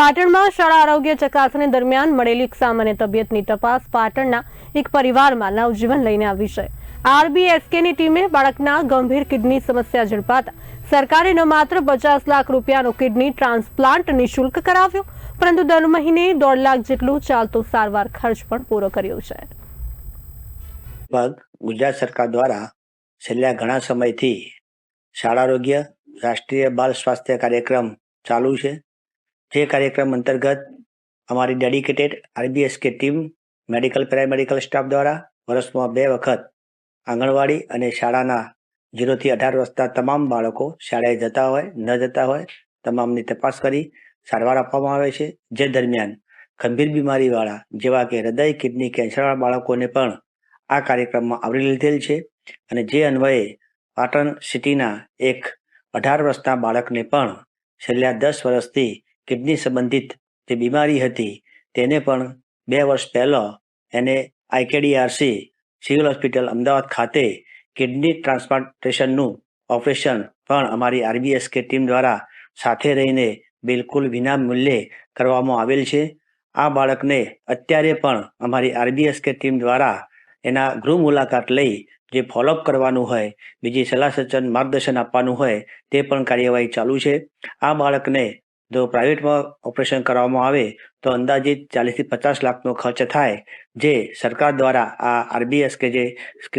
પાટણમાં શાળા આરોગ્ય ચકાસણી દરમિયાન મળેલી સામાન્ય તબિયતની તપાસ પાટણના એક પરિવારમાં નવજીવન લઈને આવી છે. આરબીએસકેની ટીમે બાળકના ગંભીર કિડની સમસ્યા ઝડપાતા સરકારે ન માત્ર પચાસ લાખ રૂપિયાનો કિડની ટ્રાન્સપ્લાન્ટ નિઃશુલ્ક કરાવ્યો, પરંતુ દર મહિને દોઢ લાખ જેટલું ચાલતો સારવાર ખર્ચ પણ પૂરો કર્યો છે. ગુજરાત સરકાર દ્વારા છેલ્લા ઘણા સમયથી શાળા આરોગ્ય રાષ્ટ્રીય બાલ સ્વાસ્થ્ય કાર્યક્રમ ચાલુ છે. જે કાર્યક્રમ અંતર્ગત અમારી dedicated RBS K team, medical paramedical staff દ્વારા વર્ષમાં બે વખત આંગણવાડી અને શાળાના જીરોથી અઢાર વર્ષના તમામ બાળકો શાળાએ જતા હોય, ન જતા હોય, તમામની તપાસ કરી સારવાર આપવામાં આવે છે. જે દરમિયાન ગંભીર બીમારીવાળા જેવા કે હૃદય, કિડની, કેન્સરવાળા બાળકોને પણ આ કાર્યક્રમમાં આવરી લીધેલ છે અને જે અન્વયે પાટણ સિટીના એક અઢાર વર્ષના બાળકને પણ છેલ્લા દસ વર્ષથી કિડની સંબંધિત જે બીમારી હતી તેને પણ બે વર્ષ પહેલાં એને આઈકેડીઆરસી સિવિલ હોસ્પિટલ અમદાવાદ ખાતે કિડની ટ્રાન્સપ્લાન્ટેશનનું ઓપરેશન પણ અમારી આરબીએસકે ટીમ દ્વારા સાથે રહીને બિલકુલ વિના મૂલ્યે કરવામાં આવેલ છે. આ બાળકને અત્યારે પણ અમારી આરબીએસકે ટીમ દ્વારા એના ગૃહ મુલાકાત લઈ જે ફોલોઅપ કરવાનું હોય, બીજી સલાહ સૂચન માર્ગદર્શન આપવાનું હોય તે પણ કાર્યવાહી ચાલુ છે. આ બાળકને જો પ્રાઇવેટમાં ઓપરેશન કરવામાં આવે, તો અંદાજિત ચાલીસથી પચાસ લાખનો ખર્ચ થાય, જે સરકાર દ્વારા આ આરબીએસ કે જે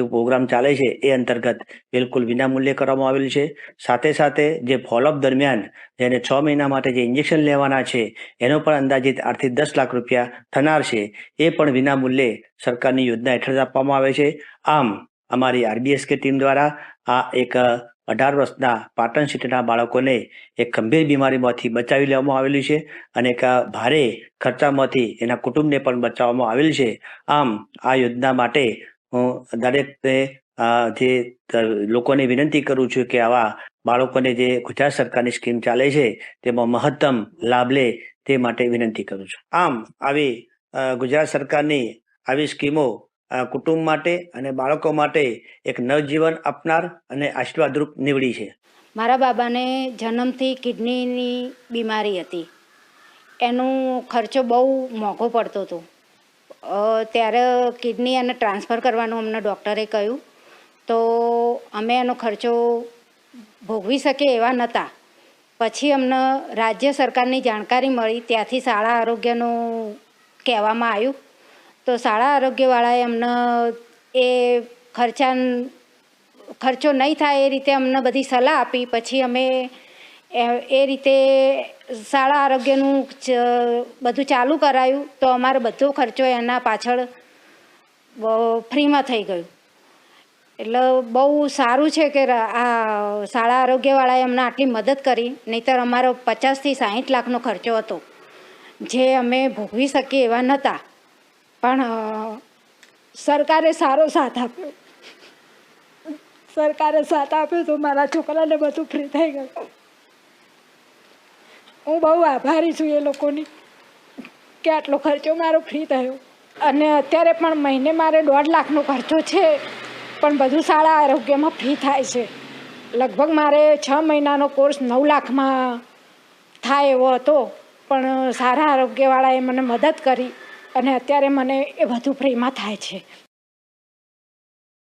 પ્રોગ્રામ ચાલે છે, એ અંતર્ગત બિલકુલ વિનામૂલ્યે કરવામાં આવેલ છે. સાથે સાથે જે ફોલોઅપ દરમિયાન જેને છ મહિના માટે જે ઇન્જેક્શન લેવાના છે, એનો પણ અંદાજિત આઠથી દસ લાખ રૂપિયા થનાર છે. એ પણ વિનામૂલ્યે સરકારની યોજના હેઠળ આપવામાં આવે છે. આમ, અમારી આરબીએસ કે ટીમ દ્વારા આ એક અઢાર વર્ષના પાટણ સિટીના બાળકોને એક ગંભીર બીમારીમાંથી બચાવી લેવામાં આવેલું છે અને એક ભારે ખર્ચામાંથી એના કુટુંબને પણ બચાવવામાં આવેલ છે. આમ, આ યોજના માટે હું દરેકને જે લોકોને વિનંતી કરું છું કે આવા બાળકોને જે ગુજરાત સરકારની સ્કીમ ચાલે છે, તેમાં મહત્તમ લાભ લે તે માટે વિનંતી કરું છું. આમ, આવી ગુજરાત સરકારની આવી સ્કીમો કુટુંબ માટે અને બાળકો માટે એક નવજીવન આપનાર અને આશીર્વાદરૂપ નીવડી છે. મારા બાબાને જન્મથી કિડનીની બીમારી હતી. એનો ખર્ચો બહુ મોંઘો પડતો હતો. ત્યારે કિડની એને ટ્રાન્સફર કરવાનું અમને ડૉક્ટરે કહ્યું. તો અમે એનો ખર્ચો ભોગવી શકીએ એવા નહોતા પછી અમને રાજ્ય સરકારની જાણકારી મળી. ત્યાંથી શાળા આરોગ્યનું કહેવામાં આવ્યું. તો શાળા આરોગ્યવાળાએ અમને એ ખર્ચા ખર્ચો નહીં થાય એ રીતે અમને બધી સલાહ આપી. પછી અમે એ રીતે શાળા આરોગ્યનું બધું ચાલુ કરાયું તો અમારો બધો ખર્ચો એના પાછળ ફ્રીમાં થઈ ગયું. એટલે બહુ સારું છે કે આ શાળા આરોગ્યવાળાએ અમને આટલી મદદ કરી, નહીંતર અમારો પચાસથી સાહીઠ લાખનો ખર્ચો હતો. જે અમે ભોગવી શકીએ એવા નહોતા. પણ સરકારે સારો સાથ આપ્યો. સરકારે સાથ આપ્યો તો મારા છોકરાને બધું ફ્રી થઈ ગયું. હું બહુ આભારી છું એ લોકોની કે આટલો ખર્ચો મારો ફ્રી થયો. અને અત્યારે પણ મહિને મારે દોઢ લાખનો ખર્ચો છે, પણ બધું શાળા આરોગ્યમાં ફ્રી થાય છે. લગભગ મારે છ મહિનાનો કોર્સ નવ લાખમાં થાય એવો હતો, પણ સારા આરોગ્યવાળાએ મને મદદ કરી. અને અત્યારે મને એ વધુ પ્રેમા થાય છે.